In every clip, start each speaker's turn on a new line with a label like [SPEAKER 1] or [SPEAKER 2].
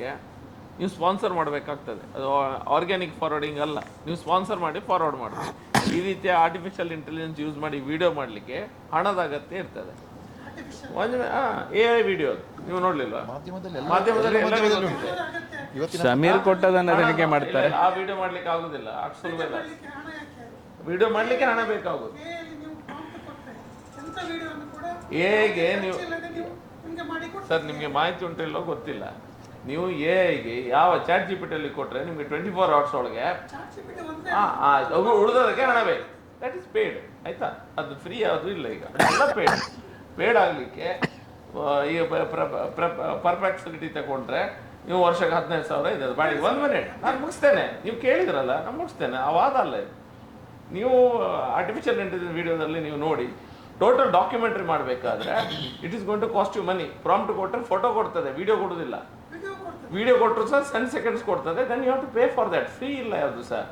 [SPEAKER 1] ಮಾಡಲಿಕ್ಕೆ ನೀವು ಸ್ಪಾನ್ಸರ್ ಮಾಡಬೇಕಾಗ್ತದೆ. ಅದು ಆರ್ಗ್ಯಾನಿಕ್ ಫಾರ್ವರ್ಡಿಂಗ್ ಅಲ್ಲ. ನೀವು ಸ್ಪಾನ್ಸರ್ ಮಾಡಿ ಫಾರ್ವರ್ಡ್ ಮಾಡಿ ಈ ರೀತಿಯ ಆರ್ಟಿಫಿಷಿಯಲ್ ಇಂಟೆಲಿಜೆನ್ಸ್ ಯೂಸ್ ಮಾಡಿ ವಿಡಿಯೋ ಮಾಡಲಿಕ್ಕೆ ಹಣದ ಅಗತ್ಯ ಇರ್ತದೆ. ಒಂದು ಎ ಐ ವಿಡಿಯೋ ನೀವು ನೋಡ್ಲಿಲ್ವಾ?
[SPEAKER 2] ಮಾಧ್ಯಮದಲ್ಲಿ
[SPEAKER 3] ಸಮೀರ್ ಕೊಟ್ಟದನ್ನ ತನಿಖೆ
[SPEAKER 1] ಹಣ-
[SPEAKER 3] ಮಾಡ್ತಾರೆ.
[SPEAKER 1] ಆ ವಿಡಿಯೋ ಮಾಡ್ಲಿಕ್ಕೆ ಆಗುದಿಲ್ಲ. ಸುಲಭ ಇಲ್ಲ. ವಿಡಿಯೋ ಮಾಡ್ಲಿಕ್ಕೆ ಹಣ ಬೇಕಾಗುದು ಹೇಗೆ ನೀವು ಸರ್ ನಿಮಗೆ ಮಾಹಿತಿ ಉಂಟಿಲ್ಲೋ ಗೊತ್ತಿಲ್ಲ. ನೀವು ಎ ಐಗೆ ಯಾವ ಚಾಟ್ ಜಿ ಪಿ ಟಿಯಲ್ಲಿ ಕೊಟ್ರೆ ನಿಮಗೆ ಟ್ವೆಂಟಿ ಫೋರ್ ಅವರ್ಸ್ ಒಳಗೆ ಉಳಿದೋದಕ್ಕೆ ಹಣ ಬೇಕು. ದಟ್ ಇಸ್ ಪೇಡ್ ಆಯ್ತಾ? ಅದು ಫ್ರೀ ಯಾವುದು ಇಲ್ಲ ಈಗ. ಎಲ್ಲ ಪೇಡ್ ಪೇಡ್ ಆಗಲಿಕ್ಕೆ ಈಗ ಪರ್ಫೆಕ್ಟ್ ತಗೊಂಡ್ರೆ ನೀವು ವರ್ಷಕ್ಕೆ ಹದಿನೈದು ಸಾವಿರ ಇದೆ. ಅದು ಬಾಡಿಗೆ ಒಂದು ಮಿನಿಟ್ ನಾನು ಮುಗಿಸ್ತೇನೆ. ನೀವು ಕೇಳಿದ್ರಲ್ಲ ನಾನು ಮುಗಿಸ್ತೇನೆ. ಆ ವಾದ ಅಲ್ಲ ಇದು. ನೀವು ಆರ್ಟಿಫಿಷಿಯಲ್ ಇಂಟೆಲಿಜೆನ್ಸ್ ವಿಡಿಯೋದಲ್ಲಿ ನೀವು ನೋಡಿ ಟೋಟಲ್ ಡಾಕ್ಯುಮೆಂಟ್ರಿ ಮಾಡಬೇಕಾದ್ರೆ it is going to cost you money prompt ಕೊಟ್ಟರೆ ಫೋಟೋ ಕೊಡ್ತದೆ ವಿಡಿಯೋ ಕೊಡೋದಿಲ್ಲ. ವಿಡಿಯೋ ಕೊಟ್ಟರು ಸಹ ಸೆನ್ ಸೆಕೆಂಡ್ಸ್ ಕೊಡ್ತದೆ. Then you have to pay for that free ಇಲ್ಲ ಯಾವುದು ಸರ್?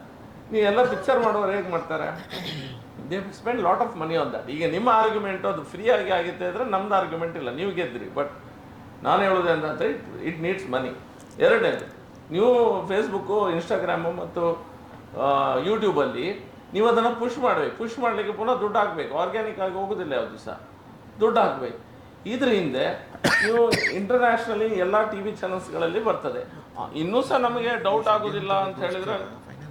[SPEAKER 1] ನೀವು ಎಲ್ಲ ಪಿಕ್ಚರ್ ಮಾಡೋರು ಹೇಗೆ ಮಾಡ್ತಾರೆ? They spend lot of money on that ಈಗ ನಿಮ್ಮ ಆರ್ಗ್ಯುಮೆಂಟ್ ಅದು ಫ್ರೀ ಆಗಿ ಆಗುತ್ತೆ ಅಂದರೆ ನಮ್ದು ಆರ್ಗ್ಯುಮೆಂಟ್ ಇಲ್ಲ. ನೀವು ಗೆದ್ರಿ. ಬಟ್ ನಾನು ಹೇಳೋದು ಅಂತಂದರೆ ಇಟ್ ಇಟ್ ನೀಡ್ಸ್ ಮನಿ ಎರಡನೇದು, ನೀವು ಫೇಸ್ಬುಕ್ಕು ಇನ್ಸ್ಟಾಗ್ರಾಮು ಮತ್ತು ಯೂಟ್ಯೂಬಲ್ಲಿ ನೀವು ಅದನ್ನು ಪುಷ್ ಮಾಡಬೇಕು. ಪುಷ್ ಮಾಡಲಿಕ್ಕೆ ಪುನಃ ದುಡ್ಡು ಹಾಕಬೇಕು. ಆರ್ಗ್ಯಾನಿಕ್ ಆಗಿ ಹೋಗೋದಿಲ್ಲ ಯಾವುದು ಸಹ ದುಡ್ಡು ಹಾಕಬೇಕು. ಇದ್ರ ಹಿಂದೆ ನೀವು ಇಂಟರ್ನ್ಯಾಷನಲಿ ಎಲ್ಲ ಟಿ ವಿ ಚಾನಲ್ಸ್ಗಳಲ್ಲಿ ಬರ್ತದೆ. ಇನ್ನೂ ಸಹ ನಮಗೆ ಡೌಟ್ ಆಗೋದಿಲ್ಲ ಅಂತ ಹೇಳಿದ್ರೆ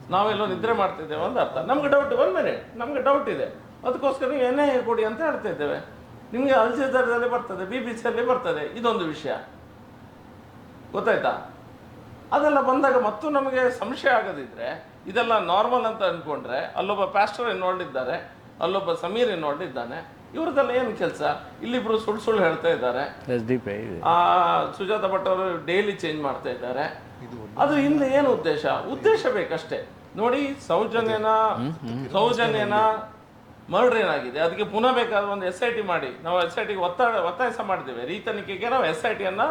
[SPEAKER 1] ನಾವೆಲ್ಲೋ ನಿದ್ರೆ ಮಾಡ್ತಿದ್ದೇವೆ ಅಂತ ಅರ್ಥ. ನಮ್ಗೆ ಡೌಟ್ ಒಂದು ಮಿನಿಟ್ ನಮಗೆ ಡೌಟ್ ಇದೆ. ಅದಕ್ಕೋಸ್ಕರ ನೀವು ಎ ಕೊಡಿ ಅಂತ ಹೇಳ್ತಾ ಇದ್ದೇವೆ. ನಿಮಗೆ ಅಲ್ಜೇದರ್ದಲ್ಲಿ ಬರ್ತದೆ ಬಿ ಬಿ ಸಿಯಲ್ಲಿ ಬರ್ತದೆ. ಇದೊಂದು ವಿಷಯ. ಗೊತ್ತಾಯ್ತಾ? ಅದೆಲ್ಲ ಬಂದಾಗ ಮತ್ತು ನಮಗೆ ಸಂಶಯ ಆಗದಿದ್ರೆ, ಇದೆಲ್ಲ ನಾರ್ಮಲ್ ಅಂತ ಅಂದ್ಕೊಂಡ್ರೆ ಅಲ್ಲೊಬ್ಬ ಪ್ಯಾಸ್ಟರ್ ಇನ್ವಾಲ್ಡ್ ಇದ್ದಾರೆ, ಅಲ್ಲೊಬ್ಬ ಸಮೀರ್ ಇನ್ವಾಲ್ಡ್ ಇದ್ದಾನೆ. ಇವ್ರದ್ದೆಲ್ಲ ಏನು ಕೆಲಸ? ಇಲ್ಲಿಬ್ರು ಸುಳ್ಳು ಸುಳ್ಳು ಹೇಳ್ತಾ ಇದ್ದಾರೆ.
[SPEAKER 3] ಎಸ್ ಡಿ ಪಿ ಇದೆ.
[SPEAKER 1] ಆ ಸುಜಾತ ಭಟ್ ಅವರು ಡೈಲಿ ಚೇಂಜ್ ಮಾಡ್ತಾ ಇದ್ದಾರೆ. ಅದು ಹಿಂದೆ ಏನು ಉದ್ದೇಶ? ಉದ್ದೇಶ ಬೇಕಷ್ಟೇ. ನೋಡಿ ಸೌಜನ್ಯನ ಸೌಜನ್ಯನ ಮರ್ಡರ್ ಏನಾಗಿದೆ? ಅದಕ್ಕೆ ಪುನಃ ಬೇಕಾದ ಒಂದು ಎಸ್ ಐ ಟಿ ಮಾಡಿ. ನಾವು ಎಸ್ ಐ ಟಿಗೆ ಒತ್ತಡ ಒತ್ತಾಯ ಮಾಡಿದ್ದೇವೆ. ರೀ ತನಿಖೆಗೆ ನಾವು ಎಸ್ ಐ ಟಿಯನ್ನ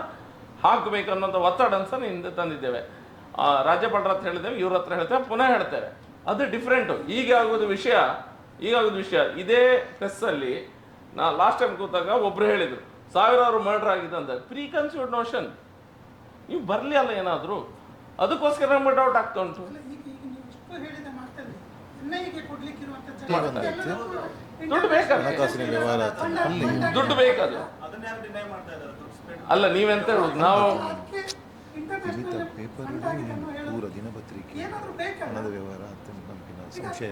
[SPEAKER 1] ಹಾಕಬೇಕು ಅನ್ನೋಂಥ ಒತ್ತಡ ಅಂತ ಹಿಂದೆ ತಂದಿದ್ದೇವೆ. ಆ, ರಾಜ್ಯಪಾಲರ ಹತ್ರ ಹೇಳಿದ್ದೇವೆ ಇವ್ರ ಹತ್ರ ಹೇಳ್ತೇವೆ ಪುನಃ ಹೇಳ್ತೇವೆ. ಅದು ಡಿಫ್ರೆಂಟು ಈಗ ಆಗೋದು ವಿಷಯ ಈಗ ಆಗೋದು ವಿಷಯ. ಇದೇ ಪ್ರೆಸ್ಸಲ್ಲಿ ನಾ ಲಾಸ್ಟ್ ಟೈಮ್ ಕೂತಾಗ ಒಬ್ಬರು ಹೇಳಿದರು ಸಾವಿರಾರು ಮರ್ಡರ್ ಆಗಿದೆ ಅಂತ ಪ್ರೀ ಕನ್ಸ್ಯೂಡ್ ನೋಷನ್ ನೀವು ಬರಲಿ ಅಲ್ಲ ಏನಾದರೂ ಅದಕ್ಕೋಸ್ಕರ ನಮಗೆ ಡೌಟ್ ಆಗ್ತಾ ಉಂಟು. ದುಡ್ಡು ಬೇಕಲ್ಲ ದುಡ್ಡು ಬೇಕದು ಅಲ್ಲ ನೀವೆಂತ ಹೇಳುದು? ನಾವು
[SPEAKER 2] ವಿವಿಧ ಪೇಪರ್ ಪೂರ ದಿನಪತ್ರಿಕೆ ಹಣದ ವ್ಯವಹಾರ ನಮಗಿನ ಸಂಶಯ.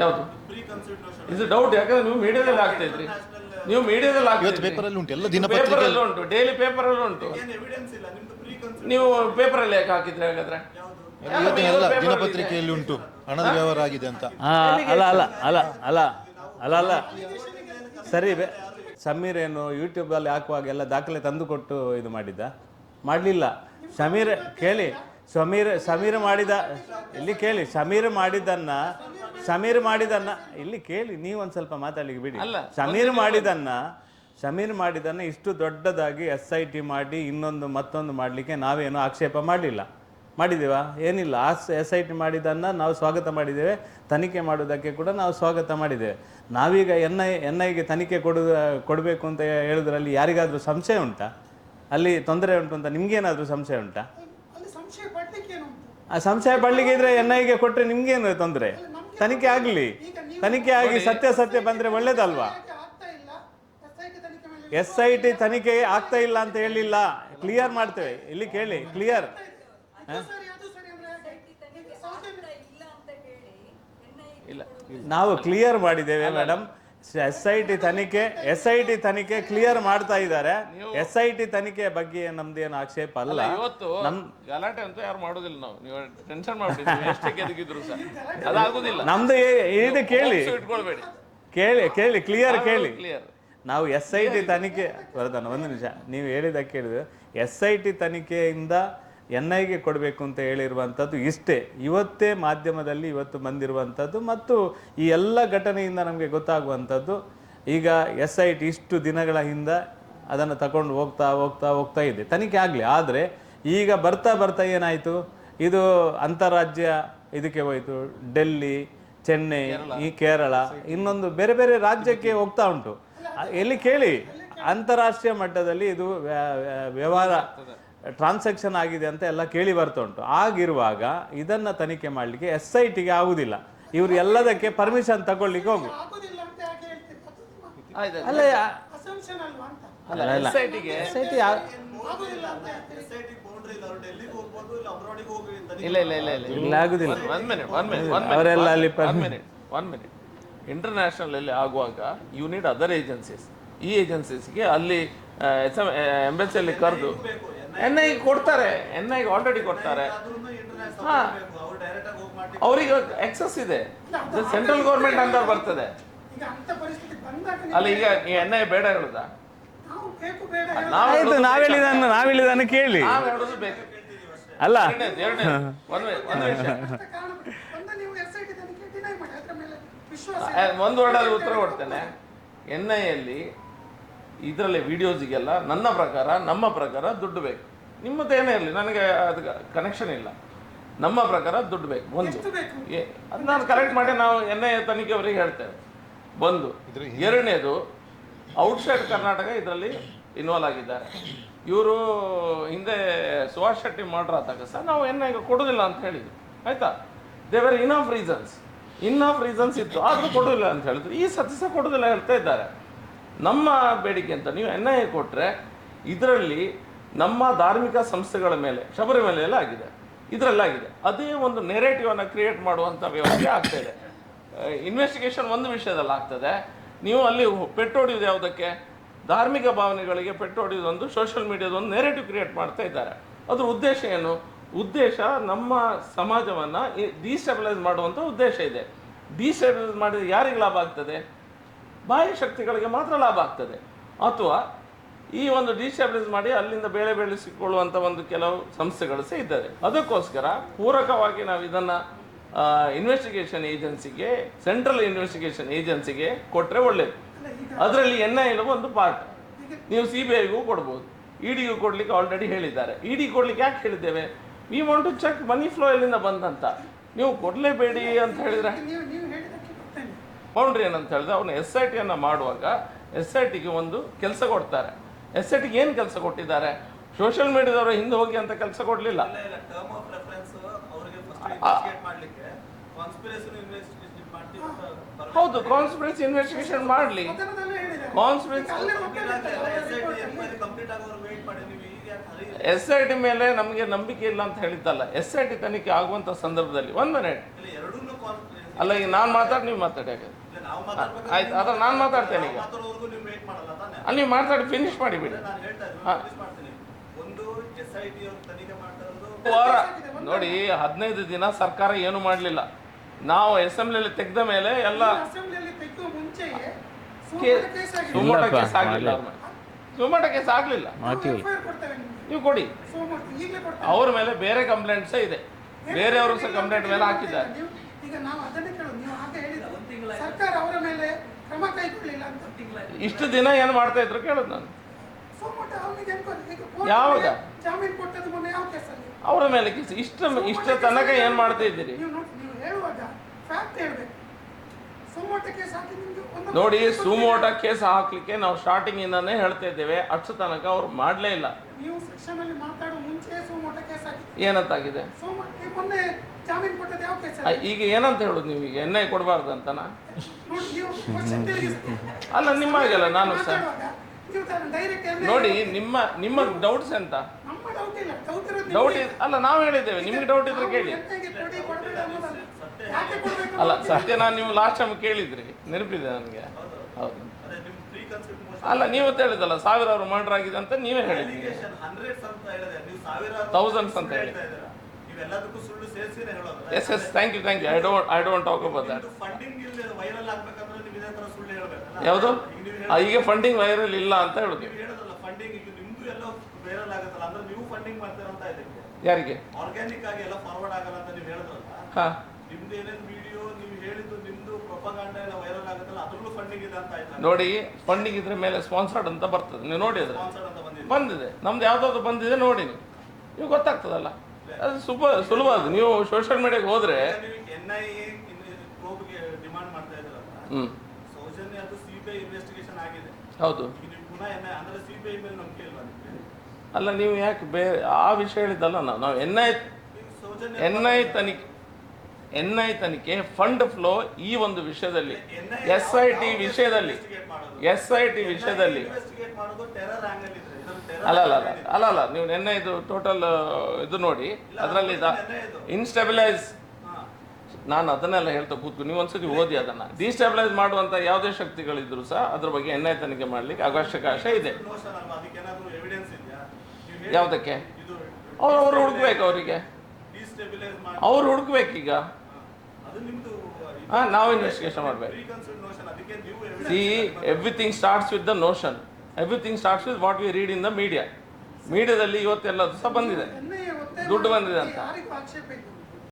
[SPEAKER 1] ಯಾವುದು? ಇದು ಡೌಟ್ ಯಾಕಂದ್ರೆ ನೀವು ಮೀಡಿಯಾದಲ್ಲಿ ಆಗ್ತಾ ಇದ್ರಿ. ನೀವು ಮೀಡಿಯಾದಲ್ಲಿ ಆಗ್ತಾ
[SPEAKER 2] ಇವತ್ತು ಪೇಪರಲ್ಲಿ ಉಂಟು ಎಲ್ಲ
[SPEAKER 1] ಪೇಪರ್
[SPEAKER 2] ದಿನಪತ್ರಿಕೆ
[SPEAKER 1] ಉಂಟು ಡೈಲಿ ಪೇಪರ್ ಅಲ್ಲಿ ಉಂಟು ನೀವು ಪೇಪರ್ ಅಲ್ಲಿ ಯಾಕೆ ಹಾಕಿದ್ರೆ ಹಾಗಾದ್ರೆ?
[SPEAKER 2] ಎಲ್ಲ ದಿನಪತ್ರಿಕೆಯಲ್ಲಿ ಉಂಟು ಹಣದ ವ್ಯವಹಾರ ಆಗಿದೆ ಅಂತ.
[SPEAKER 3] ಅಲ್ಲ ಅಲ್ಲ ಅಲ್ಲ ಅಲ್ಲ ಅಲ್ಲ ಅಲ್ಲ. ಸರಿ ಸಮೀರ್ ಏನು ಯೂಟ್ಯೂಬಲ್ಲಿ ಹಾಕುವಾಗ ಎಲ್ಲ ದಾಖಲೆ ತಂದು ಕೊಟ್ಟು ಇದು ಮಾಡಿದ್ದ? ಮಾಡಲಿಲ್ಲ. ಸಮೀರ್ ಕೇಳಿ. ಸಮೀರ್ ಸಮೀರ್ ಮಾಡಿದ ಇಲ್ಲಿ ಕೇಳಿ. ಸಮೀರ್ ಮಾಡಿದ್ದನ್ನ ಸಮೀರ್ ಮಾಡಿದನ್ನ ಇಲ್ಲಿ ಕೇಳಿ ನೀವು ಒಂದು ಸ್ವಲ್ಪ ಮಾತಾಡಲಿಕ್ಕೆ ಬಿಡಿ. ಸಮೀರ್ ಮಾಡಿದನ್ನ ಸಮೀರ್ ಮಾಡಿದನ್ನ ಇಷ್ಟು ದೊಡ್ಡದಾಗಿ ಎಸ್ ಐ ಟಿ ಮಾಡಿ ಇನ್ನೊಂದು ಮತ್ತೊಂದು ಮಾಡಲಿಕ್ಕೆ ನಾವೇನು ಆಕ್ಷೇಪ ಮಾಡಲಿಲ್ಲ. ಮಾಡಿದ್ದೀವಾ? ಏನಿಲ್ಲ. ಆ ಎಸ್ ಐ ಟಿ ಮಾಡಿದ್ದನ್ನು ನಾವು ಸ್ವಾಗತ ಮಾಡಿದ್ದೇವೆ. ತನಿಖೆ ಮಾಡೋದಕ್ಕೆ ಕೂಡ ನಾವು ಸ್ವಾಗತ ಮಾಡಿದ್ದೇವೆ. ನಾವೀಗ ಎನ್ ಐ ಎನ್ ಐಗೆ ತನಿಖೆ ಕೊಡು ಕೊಡಬೇಕು ಅಂತ ಹೇಳೋದ್ರಲ್ಲಿ ಯಾರಿಗಾದರೂ ಸಂಶಯ ಉಂಟಾ? ಅಲ್ಲಿ ತೊಂದರೆ ಉಂಟು ಅಂತ ನಿಮ್ಗೇನಾದರೂ ಸಂಶಯ ಉಂಟಾ? ಆ ಸಂಶಯ ಪಡ್ಲಿಕ್ಕೆ ಇದ್ರೆ ಎನ್ ಐಗೆ ಕೊಟ್ಟರೆ ನಿಮ್ಗೇನು ತೊಂದರೆ? ತನಿಖೆ ಆಗಲಿ. ತನಿಖೆ ಆಗಿ ಸತ್ಯ ಸತ್ಯ ಬಂದರೆ ಒಳ್ಳೇದಲ್ವಾ? ಎಸ್ ಐ ಟಿ ತನಿಖೆ ಆಗ್ತಾ ಇಲ್ಲ ಅಂತ ಹೇಳಿಲ್ಲ. ಕ್ಲಿಯರ್ ಮಾಡ್ತೇವೆ. ಇಲ್ಲಿ ಕೇಳಿ ಕ್ಲಿಯರ್
[SPEAKER 1] ಇಲ್ಲ
[SPEAKER 3] ನಾವು ಕ್ಲಿಯರ್ ಮಾಡಿದ್ದೇವೆ ಮೇಡಮ್ ಎಸ್ ಐ ಟಿ ತನಿಖೆ ಎಸ್ ಐ ಟಿ ತನಿಖೆ ಕ್ಲಿಯರ್ ಮಾಡ್ತಾ ಇದ್ದಾರೆ. ಎಸ್ ಐ ಟಿ ತನಿಖೆ ಬಗ್ಗೆ ನಮ್ದೇನು ಆಕ್ಷೇಪ ಅಲ್ಲ.
[SPEAKER 1] ಇವತ್ತು ಗಲಾಟೆ ಅಂತೂ ಯಾರು ಮಾಡೋದಿಲ್ಲ ನಾವು. ನೀವು ಟೆನ್ಷನ್ ಮಾಡ್ಬಿಟ್ಟಿದ್ದೀವಿ ಎಷ್ಟೇ ಗೆದಗಿದ್ರು ಸಹ. ಅದಾಗುದಿಲ್ಲ.
[SPEAKER 3] ನಮ್ದು ಇದು ಕೇಳಿ.
[SPEAKER 1] ಇಟ್ಕೊಳ್ಬೇಡಿ.
[SPEAKER 3] ಕೇಳಿ ಕೇಳಿ ಕ್ಲಿಯರ್ ಕೇಳಿ.
[SPEAKER 1] ಕ್ಲಿಯರ್
[SPEAKER 3] ನಾವು ಎಸ್ ಐ ಟಿ ತನಿಖೆ ವರದಾನ ಒಂದು ನಿಮಿಷ. ನೀವು ಹೇಳಿದ ಕೇಳಿದ್ರೆ ಎಸ್ ಐ ಟಿ ತನಿಖೆಯಿಂದ ಎನ್ ಐಗೆ ಕೊಡಬೇಕು ಅಂತ ಹೇಳಿರುವಂಥದ್ದು ಇಷ್ಟೇ. ಇವತ್ತೇ ಮಾಧ್ಯಮದಲ್ಲಿ ಇವತ್ತು ಬಂದಿರುವಂಥದ್ದು ಮತ್ತು ಈ ಎಲ್ಲ ಘಟನೆಯಿಂದ ನಮಗೆ ಗೊತ್ತಾಗುವಂಥದ್ದು. ಈಗ ಎಸ್ ಐ ಟಿ ಇಷ್ಟು ದಿನಗಳ ಹಿಂದೆ ಅದನ್ನು ತಗೊಂಡು ಹೋಗ್ತಾ ಹೋಗ್ತಾ ಹೋಗ್ತಾ ಇದೆ. ತನಿಖೆ ಆಗಲಿ ಆದರೆ ಈಗ ಬರ್ತಾ ಬರ್ತಾ ಏನಾಯಿತು? ಇದು ಅಂತಾರಾಜ್ಯ ಇದಕ್ಕೆ ಹೋಯಿತು. ಡೆಲ್ಲಿ ಚೆನ್ನೈ ಈ ಕೇರಳ ಇನ್ನೊಂದು ಬೇರೆ ಬೇರೆ ರಾಜ್ಯಕ್ಕೆ ಹೋಗ್ತಾ ಉಂಟು. ಎಲ್ಲಿ ಕೇಳಿ? ಅಂತಾರಾಷ್ಟ್ರೀಯ ಮಟ್ಟದಲ್ಲಿ ಇದು ವ್ಯ- ವ್ಯ- ವ್ಯವಹಾರ ಟ್ರಾನ್ಸಾಕ್ಷನ್ ಆಗಿದೆ ಅಂತ ಎಲ್ಲ ಕೇಳಿ ಬರ್ತಾ ಉಂಟು. ಆಗಿರುವಾಗ ಇದನ್ನ ತನಿಖೆ ಮಾಡಲಿಕ್ಕೆ ಎಸ್ ಐ ಟಿಗೆ ಆಗುದಿಲ್ಲ. ಇವರು ಎಲ್ಲದಕ್ಕೆ ಪರ್ಮಿಷನ್ ತಗೊಳ್ಳಿಕ್ಕೆ ಹೋಗು. ಅಲ್ಲ
[SPEAKER 4] ಅಂತ?
[SPEAKER 1] ಅಲ್ಲ. ಎಸ್ ಐ
[SPEAKER 3] ಟಿ
[SPEAKER 1] ಇಲ್ಲ ಇಲ್ಲ ಇಲ್ಲ ಇಲ್ಲ
[SPEAKER 3] ಇಲ್ಲ ಆಗುದಿಲ್ಲ.
[SPEAKER 1] One minute one minute one
[SPEAKER 3] ಅವರೆಲ್ಲ ಅಲ್ಲಿ
[SPEAKER 1] one minute one minute international ಅಲ್ಲಿ ಆಗುವಾಗ ಯು ನೀಡ್ ಅದರ್ ಏಜೆನ್ಸೀಸ್ ಈ ಏಜೆನ್ಸೀಸ್ಗೆ ಅಲ್ಲಿ ಎಸ್ ಅಲ್ಲಿ ಎಂಬೆಸಿಯಲ್ಲಿ ಕರೆದು ಎನ್ ಐ ಕೊಡ್ತಾರೆ ಎನ್ ಐಗೆ ಆಲ್ರೆಡಿ ಕೊಡ್ತಾರೆ. ಹಾಂ. ಅವರಿಗೆ ಎಕ್ಸಸ್ ಇದೆ. ಸೆಂಟ್ರಲ್ ಗೌರ್ಮೆಂಟ್ ಅಂತ ಬರ್ತದೆ.
[SPEAKER 4] ಈಗ ಅಂತ ಪರಿಸ್ಥಿತಿ ಬಂದಾಗ ನೀವು-
[SPEAKER 1] ಅಲ್ಲ. ಈಗ ಎನ್ ಐ ಬೇಡ ಹೇಳುದಾ
[SPEAKER 4] ನಾವು
[SPEAKER 3] ಆಯ್ತು ನಾವೆಳಿದನ್ನು ನಾವೆಳಿದನ್ನು ಕೇಳಿ ಅಲ್ಲ
[SPEAKER 4] ಐ
[SPEAKER 1] ಒಂದು ವರ್ಡಲ್ಲಿ ಉತ್ತರ ಕೊಡ್ತೇನೆ. ಎನ್ ಐ ಅಲ್ಲಿ ಇದರಲ್ಲಿ ವೀಡಿಯೋಸಿಗೆಲ್ಲ ನನ್ನ ಪ್ರಕಾರ ನಮ್ಮ ಪ್ರಕಾರ ದುಡ್ಡು ಬೇಕು. ನಿಮ್ಮದೇನೇ ಇರಲಿ ನನಗೆ ಅದು ಕನೆಕ್ಷನ್ ಇಲ್ಲ. ನಮ್ಮ ಪ್ರಕಾರ ದುಡ್ಡು ಬೇಕು ಒಂದು. ಅದು ನಾನು ಕರೆಕ್ಟ್ ಮಾಡಿ ನಾವು ಎನ್ ಐ ತನಿಖೆ ಅವರಿಗೆ ಹೇಳ್ತೇವೆ ಒಂದು ಎರಡನೇದು ಔಟ್ಸೈಡ್ ಕರ್ನಾಟಕ ಇದರಲ್ಲಿ ಇನ್ವಾಲ್ವ್ ಆಗಿದ್ದಾರೆ. ಇವರು ಹಿಂದೆ ಸುಭಾಷ್ ಶೆಟ್ಟಿ ಮಾಡ್ರ್ ಆದಾಗ ಸರ್ ನಾವು ಎನ್ ಐಗೆ ಕೊಡೋದಿಲ್ಲ ಅಂತ ಹೇಳಿದ್ವಿ ಆಯ್ತಾ? In of reasons in of reasons ಇತ್ತು. ಆದರೂ ಕೊಡೋದಿಲ್ಲ ಅಂತ ಹೇಳಿದ್ರು. ಈ ಸತಿ ಸಹ ಕೊಡೋದಿಲ್ಲ ಹೇಳ್ತಾ ಇದ್ದಾರೆ. ನಮ್ಮ ಬೇಡಿಕೆ ಅಂತ ನೀವು ಎನ್ ಐ ಕೊಟ್ಟರೆ ಇದರಲ್ಲಿ ನಮ್ಮ ಧಾರ್ಮಿಕ ಸಂಸ್ಥೆಗಳ ಮೇಲೆ ಶಬರಿಮಲೆಯಲ್ಲಿ ಆಗಿದೆ. ಇದರಲ್ಲಾಗಿದೆ ಅದೇ ಒಂದು ನೆರೇಟಿವನ್ನು ಕ್ರಿಯೇಟ್ ಮಾಡುವಂಥ ವ್ಯವಸ್ಥೆ ಆಗ್ತಾ ಇದೆ. ಇನ್ವೆಸ್ಟಿಗೇಷನ್ ಒಂದು ವಿಷಯದಲ್ಲಿ ಆಗ್ತದೆ. ನೀವು ಅಲ್ಲಿ ಪೆಟ್ಟೋಡಿಯೋದು ಯಾವುದಕ್ಕೆ? ಧಾರ್ಮಿಕ ಭಾವನೆಗಳಿಗೆ ಪೆಟ್ಟು ಹೊಡೆಯೋದು ಒಂದು ಸೋಷಿಯಲ್ ಮೀಡಿಯಾದ ಒಂದು ನೆರೇಟಿವ್ ಕ್ರಿಯೇಟ್ ಮಾಡ್ತಾ ಇದ್ದಾರೆ. ಅದ್ರ ಉದ್ದೇಶ ಏನು? ಉದ್ದೇಶ ನಮ್ಮ ಸಮಾಜವನ್ನು ಡಿಸ್ಟೆಬಲೈಸ್ ಮಾಡುವಂಥ ಉದ್ದೇಶ ಇದೆ. ಡಿಸ್ಟೆಬಲೈಸ್ ಮಾಡಿದ್ರೆ ಯಾರಿಗೆ ಲಾಭ ಆಗ್ತದೆ? ಬಾಹ್ಯ ಶಕ್ತಿಗಳಿಗೆ ಮಾತ್ರ ಲಾಭ ಆಗ್ತದೆ. ಅಥವಾ ಈ ಒಂದು ಡಿಸ್ಟೆಬಲೈಸ್ ಮಾಡಿ ಅಲ್ಲಿಂದ ಬೇಳೆ ಬೆಳೆಸಿಕೊಳ್ಳುವಂಥ ಒಂದು ಕೆಲವು ಸಂಸ್ಥೆಗಳು ಸಹ ಇದ್ದಾರೆ ಅದಕ್ಕೋಸ್ಕರ ಪೂರಕವಾಗಿ ನಾವು ಇದನ್ನು ಇನ್ವೆಸ್ಟಿಗೇಷನ್ ಏಜೆನ್ಸಿಗೆ ಸೆಂಟ್ರಲ್ ಇನ್ವೆಸ್ಟಿಗೇಷನ್ ಏಜೆನ್ಸಿಗೆ ಕೊಟ್ಟರೆ ಒಳ್ಳೆಯದು ಅದರಲ್ಲಿ ಎನ್ ಐ ಒಂದು ಪಾರ್ಟ್ ನೀವು ಸಿ ಬಿ ಐಗೂ ಕೊಡ್ಬೋದು. ಇಡಿಗೂ ಕೊಡಲಿಕ್ಕೆ ಆಲ್ರೆಡಿ ಹೇಳಿದ್ದಾರೆ. ಇಡಿ ಕೊಡ್ಲಿಕ್ಕೆ ಯಾಕೆ ಹೇಳಿದ್ದೇವೆ? We want to check money flow ಎಲ್ಲಿಂದ ಬಂದಂತ. ನೀವು ಕೊಡಲೇಬೇಡಿ ಅಂತ ಹೇಳಿದ್ರೆ
[SPEAKER 4] ನೀವು ನೀವು ಹೇಳಿದಕ್ಕೆ ಗೊತ್ತೇನೆ
[SPEAKER 1] ಬೌಂಡ್ರಿ ಏನಂತ ಹೇಳಿದ್ರೆ ಅವನು ಎಸ್ ಐ ಟಿಯನ್ನು ಮಾಡುವಾಗ ಎಸ್ ಐ ಟಿಗೆ ಒಂದು ಕೆಲಸ ಕೊಡ್ತಾರೆ. ಎಸ್ ಐ ಟಿಗೆ ಏನು ಕೆಲಸ ಕೊಟ್ಟಿದ್ದಾರೆ? ಸೋಷಿಯಲ್ ಮೀಡಿಯಾದವರು ಹಿಂದೆ ಹೋಗಿ ಅಂತ ಕೆಲಸ ಕೊಡಲಿಲ್ಲ.
[SPEAKER 5] ಟರ್ಮ್ ಆಫ್ ಅವರಿಗೆ ಫಸ್ಟ್ ಇನ್ವೆಸ್ಟಿಗೇಟ್ ಮಾಡ್ಲಿಕ್ಕೆ. ಕಾನ್ಸ್ಪಿರೇಷನ್ ಇನ್ವೆಸ್ಟಿಗೇಷನ್ ಮಾಡಿ
[SPEAKER 1] ಹೌದು ಕಾನ್ಸ್ಪಿರೆನ್ಸಿ ಇನ್ವೆಸ್ಟಿಗೇಷನ್ ಮಾಡಲಿ. ಕಾನ್ಸ್ಪಿರೆನ್ಸಿ
[SPEAKER 5] ಎಸ್ ಐ
[SPEAKER 4] ಅವ್ರ
[SPEAKER 5] ಟಿ
[SPEAKER 1] ಮೇಲೆ ನಮಗೆ ನಂಬಿಕೆ ಇಲ್ಲ ಅಂತ ಹೇಳಿದ್ದಲ್ಲ. ಎಸ್ ಐ ಟಿ ತನಿಖೆ ಆಗುವಂಥ ಸಂದರ್ಭದಲ್ಲಿ ಒಂದು ಮಿನಿಟ್
[SPEAKER 5] ಇಲ್ಲ ಎರಡನ್ನೂ ಕಾನ್ಸ್ಪಿರೇಷನ್
[SPEAKER 1] ಅಲ್ಲ ಈಗ ನಾನು ಮಾತಾಡಿ ನೀವು ಮಾತಾಡಿ ಹಾಗಾದ್ರೆ.
[SPEAKER 5] ಇಲ್ಲ ನಾವು ಮಾತಾಡ್ಬೇಕು
[SPEAKER 1] ಆಯ್ತು ಅದ್ರ ನಾನು ಮಾತಾಡ್ತೇನೆ ಈಗ. ಅಲ್ಲಿ ನೀವು ಮಾತಾಡಿ ಫಿನಿಶ್ ಮಾಡಿಬಿಡಿ ಹಾ. ವಾರ ನೋಡಿ ಹದಿನೈದು ದಿನ ಸರ್ಕಾರ ಏನು ಮಾಡಲಿಲ್ಲ. ನಾವು ಅಸೆಂಬ್ಲಿಯಲ್ಲಿ ತೆಗೆದ ಮೇಲೆ ಎಲ್ಲ
[SPEAKER 4] ಸುಮಟ ಕೇಸ್ ಆಗಿದೆ.
[SPEAKER 1] ಸುಮೋಟ ಕೇಸ್ ಆಗಲಿಲ್ಲ ಸುಮೋಟ ಕೇಸ್ ನೀವು ಕೊಡಿ. ಅವ್ರ ಮೇಲೆ ಬೇರೆ ಕಂಪ್ಲೇಂಟ್ ಸಹ ಇದೆ. ಬೇರೆಯವರು ಸಹ ಕಂಪ್ಲೇಂಟ್ ಮೇಲೆ ಹಾಕಿದ್ದಾರೆ.
[SPEAKER 4] ಈಗ ನಾವು ಅದನ್ನೇ ಕೇಳೋದು ನೀವು ಹಾಗೆ ಹೇಳಿದ್ರು ಸರ್ಕಾರ ಅವರ ಮೇಲೆ ಕ್ರಮ ಕೈಗೊಳ್ಳಿಲ್ಲ ಅಂತ.
[SPEAKER 1] ಇಷ್ಟು ದಿನ ಏನು ಮಾಡ್ತಾ ಇದ್ರು ಕೇಳೋದು ನಾನು. ಯಾವಾಗ?
[SPEAKER 4] ಜಾಮೀನು ಕೊಟ್ಟದ್ದು ಮೊನ್ನೆ ಯಾವ ಕೇಸಲ್ಲಿ?
[SPEAKER 1] ಅವರ ಮೇಲೆ ಕೇಸ್. ಇಷ್ಟು ಇಷ್ಟು ತನಕ ಏನು ಮಾಡ್ತಾ ಇದ್ದೀರಿ?
[SPEAKER 4] ನೀವು ಹೇಳುವಾಗ ಫ್ಯಾಕ್ಟ್ ಹೇಳ್ಬೇಕು. ಸೋಮೋಟ ಕೇಸ್ ಹಾಕಿ
[SPEAKER 1] ನೋಡಿ ಸುಮೋಟ ಕೇಸ್ ಹಾಕ್ಲಿಕ್ಕೆ ನಾವು ಸ್ಟಾರ್ಟಿಂಗ್ ಇಂದಾನೇ ಹೇಳ್ತಾ ಇದ್ದೇವೆ. ಅಷ್ಟು ತನಕ ಅವ್ರು ಮಾಡಲೇ ಇಲ್ಲ. ಏನಂತಾಗಿದೆ? ಈಗ ಏನಂತ ಹೇಳೋದು ನೀವು? ಈಗ ಎನ್ಐ ಐ ಕೊಡಬಾರ್ದು ಅಂತನಾ?
[SPEAKER 4] ನೋಡಿ ನೀವು
[SPEAKER 1] ಅಲ್ಲ ನಿಮ್ಮ ಹಾಗೆಲ್ಲ ನಾನು
[SPEAKER 4] ಸರ್
[SPEAKER 1] ನೋಡಿ ನಿಮ್ಮ ನಿಮ್ಮ ಡೌಟ್ಸ್ ಎಂತ
[SPEAKER 4] ಡೌಟ್
[SPEAKER 1] ಅಲ್ಲ ನಾವು ಹೇಳಿದ್ದೇವೆ ನಿಮ್ಗೆ ಡೌಟ್ ಇದ್ರೆ ಕೇಳಿ. ಅಲ್ಲ ಸತ್ಯ ನಾನು ನೀವು ಲಾಸ್ಟ್ ಟೈಮ್ ಕೇಳಿದ್ರಿ. ನೆನಪಿದೆ ನನಗೆ? ಹೌದು. ಅಲ್ಲ ನೀವು ಹೇಳಿದಲ್ಲ ಸಾವಿರಾರು ಮರ್ಡರ್ ಆಗಿದೆ ಅಂತ ನೀವೇ ಹೇಳಿದ್ರಿ.
[SPEAKER 5] ತೌಸಂಡ್ಸ್ ಅಂತ ಹೇಳಿದೆ. ನೀವು ಸಾವಿರಾರು
[SPEAKER 1] ಅಂತ
[SPEAKER 5] ಸುಳ್ಳು
[SPEAKER 1] ಹೇಳಿ. Yes yes thank you thank you I don't I don't talk about that
[SPEAKER 5] funding ಇಲ್ಲಿ ವೈರಲ್ ಆಗ್ಬೇಕಂದ್ರೆ ನೀವು ಇದೇ ತರ ಸುಳ್ಳು ಹೇಳ್ಬೇಕಲ್ಲ
[SPEAKER 1] ಯಾವುದು?
[SPEAKER 5] ಈಗ
[SPEAKER 1] ಫಂಡಿಂಗ್ ವೈರಲ್ ಇಲ್ಲ ಅಂತ ಹೇಳುದು
[SPEAKER 5] ನೀವು. ಹೇಳೋದಲ್ಲ ಫಂಡಿಂಗ್ ಈಗ ನಿಮ್ದು ಎಲ್ಲ ವೈರಲ್ ಆಗುತ್ತಲ್ಲ ಅಂದ್ರೆ ನೀವು ಫಂಡಿಂಗ್ ಮಾಡ್ತೀರ ಅಂತ ಇದೆ
[SPEAKER 1] ಯಾರಿಗೆ?
[SPEAKER 5] ಆರ್ಗ್ಯಾನಿಕ್ ಆಗಿ ಎಲ್ಲ ಫಾರ್ವರ್ಡ್ ಆಗಲ್ಲ ಅಂತ ನೀವು ಹೇಳಿದ್ರಲ್ಲ ನಿಮ್ದು ಏನೇನು ವಿಡಿಯೋ ನೀವು ಹೇಳಿದ್ದು ನಿಮ್ದು ಪ್ರೊಪಗಾಂಡ ಎಲ್ಲ ವೈರಲ್ ಆಗುತ್ತಲ್ಲ ಅದ್ರಲ್ಲೂ ಫಂಡಿಂಗ್ ಇದೆ ಅಂತ ಆಯ್ತು?
[SPEAKER 1] ನೋಡಿ ಫಂಡಿಂಗ್ ಇದ್ರ ಮೇಲೆ ಸ್ಪಾನ್ಸರ್ಡ್ ಅಂತ ಬರ್ತದೆ. ನೀವು ನೋಡಿದ್ರೆ
[SPEAKER 5] ಬಂದಿದೆ.
[SPEAKER 1] ಬಂದಿದೆ. ನಮ್ದು ಯಾವ್ದಾದ್ರು ಬಂದಿದೆ ನೋಡಿ ನೀವು. ಗೊತ್ತಾಗ್ತದಲ್ಲ. ಅದು ಸುಪ ಸುಲಭ ಅದು. ನೀವು ಸೋಷಿಯಲ್ ಮೀಡಿಯಾಗೆ ಹೋದ್ರೆ
[SPEAKER 5] ಹ್ಞೂ
[SPEAKER 1] ಹೌದು. ಅಲ್ಲ ನೀವು ಯಾಕೆ ಬೇರೆ ಆ ವಿಷಯ ಹೇಳಿದ್ದಲ್ಲ ನಾವು. ನಾವು ಎನ್ ಐ ಎನ್ ಐ ತನಿಖೆ ಎನ್ ಐ ತನಿಖೆ ಫಂಡ್ ಫ್ಲೋ ಈ ಒಂದು ವಿಷಯದಲ್ಲಿ. ಎಸ್ ಐ ಟಿ ವಿಷಯದಲ್ಲಿ. ಎಸ್ ಐ ಟಿ ವಿಷಯದಲ್ಲಿ
[SPEAKER 5] ಇನ್ವೆಸ್ಟಿಗೇಟ್ ಮಾಡೋದು ಟೆರರ್ ಆಂಗಲ್ ಇದ್ರೆ ಇದೊಂದು terror
[SPEAKER 1] ಅಲ್ಲ ಅಲ್ಲ ಅಲ್ಲ ಅಲ್ಲ ಅಲ್ಲ ನೀವು ನಿನ್ನೆ ಇದು ಟೋಟಲ್ ಇದು ನೋಡಿ ಅದರಲ್ಲಿ. ಇನ್ಸ್ಟೆಬಿಲೈಸ್ ನಾನು ಅದನ್ನೆಲ್ಲ ಹೇಳ್ತಾ ಕೂತ್ಕು ನೀವು ಒಂದ್ಸತಿ ಓದಿ ಅದನ್ನ. ಡಿಸ್ಟೆಬಿಲೈಸ್ ಮಾಡುವಂತ ಯಾವುದೇ ಶಕ್ತಿಗಳಿದ್ರು ಸಹ ಅದ್ರ ಬಗ್ಗೆ ಎನ್ ಐ ತನಿಖೆ ಮಾಡ್ಲಿಕ್ಕೆ ಅವಕಾಶ ಇದೆ. ಯಾವುದಕ್ಕೆ? ಅವ್ರು ಅವ್ರು ಹುಡುಕ್ಬೇಕು ಅವರಿಗೆ. ಅವ್ರು ಹುಡುಕ್ಬೇಕೀಗ. ಹಾ ನಾವು ಇನ್ವೆಸ್ಟಿಗೇಷನ್ ಮಾಡ್ಬೇಕು. See everything starts with the notion everything starts with what we read in the media ಮೀಡಿಯಾದಲ್ಲಿ ಇವತ್ತೆಲ್ಲ ಸಹ ಬಂದಿದೆ. ದುಡ್ಡು ಬಂದಿದೆ ಅಂತ.